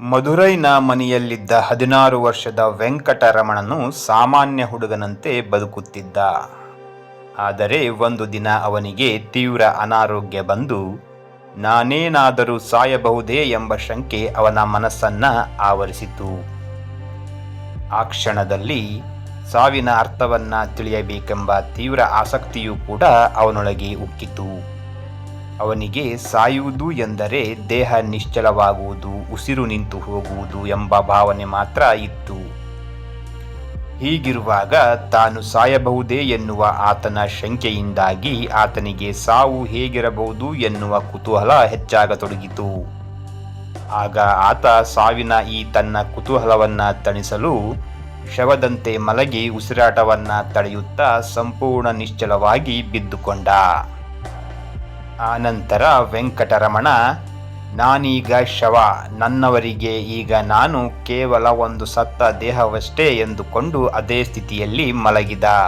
ಮಧುರೈನ ಮನೆಯಲ್ಲಿದ್ದ ಹದಿನಾರು ವರ್ಷದ ವೆಂಕಟರಮಣನು ಸಾಮಾನ್ಯ ಹುಡುಗನಂತೆ ಬದುಕುತ್ತಿದ್ದ. ಆದರೆ ಒಂದು ದಿನ ಅವನಿಗೆ ತೀವ್ರ ಅನಾರೋಗ್ಯ ಬಂದು, ನಾನೇನಾದರೂ ಸಾಯಬಹುದೇ ಎಂಬ ಶಂಕೆ ಅವನ ಮನಸ್ಸನ್ನ ಆವರಿಸಿತು. ಆ ಕ್ಷಣದಲ್ಲಿ ಸಾವಿನ ಅರ್ಥವನ್ನ ತಿಳಿಯಬೇಕೆಂಬ ತೀವ್ರ ಆಸಕ್ತಿಯೂ ಕೂಡ ಅವನೊಳಗೆ ಉಕ್ಕಿತು. ಅವನಿಗೆ ಸಾಯುವುದು ಎಂದರೆ ದೇಹ ನಿಶ್ಚಲವಾಗುವುದು, ಉಸಿರು ನಿಂತು ಹೋಗುವುದು ಎಂಬ ಭಾವನೆ ಮಾತ್ರ ಇತ್ತು. ಹೀಗಿರುವಾಗ ತಾನು ಸಾಯಬಹುದೇ ಎನ್ನುವ ಆತನ ಶಂಕೆಯಿಂದಾಗಿ ಆತನಿಗೆ ಸಾವು ಹೇಗಿರಬಹುದು ಎನ್ನುವ ಕುತೂಹಲ ಹೆಚ್ಚಾಗತೊಡಗಿತು. ಆಗ ಆತ ಸಾವಿನ ಈ ತನ್ನ ಕುತೂಹಲವನ್ನು ತಣಿಸಲು ಶವದಂತೆ ಮಲಗಿ ಉಸಿರಾಟವನ್ನು ತಡೆಯುತ್ತಾ ಸಂಪೂರ್ಣ ನಿಶ್ಚಲವಾಗಿ ಬಿದ್ದುಕೊಂಡ. ಆನಂತರ ವೆಂಕಟರಮಣ, ನಾನೀಗ ಶವ, ನನ್ನವರಿಗೆ ಈಗ ನಾನು ಕೇವಲ ಒಂದು ಸತ್ತ ದೇಹವಷ್ಟೇ ಎಂದುಕೊಂಡು ಅದೇ ಸ್ಥಿತಿಯಲ್ಲಿ ಮಲಗಿದ.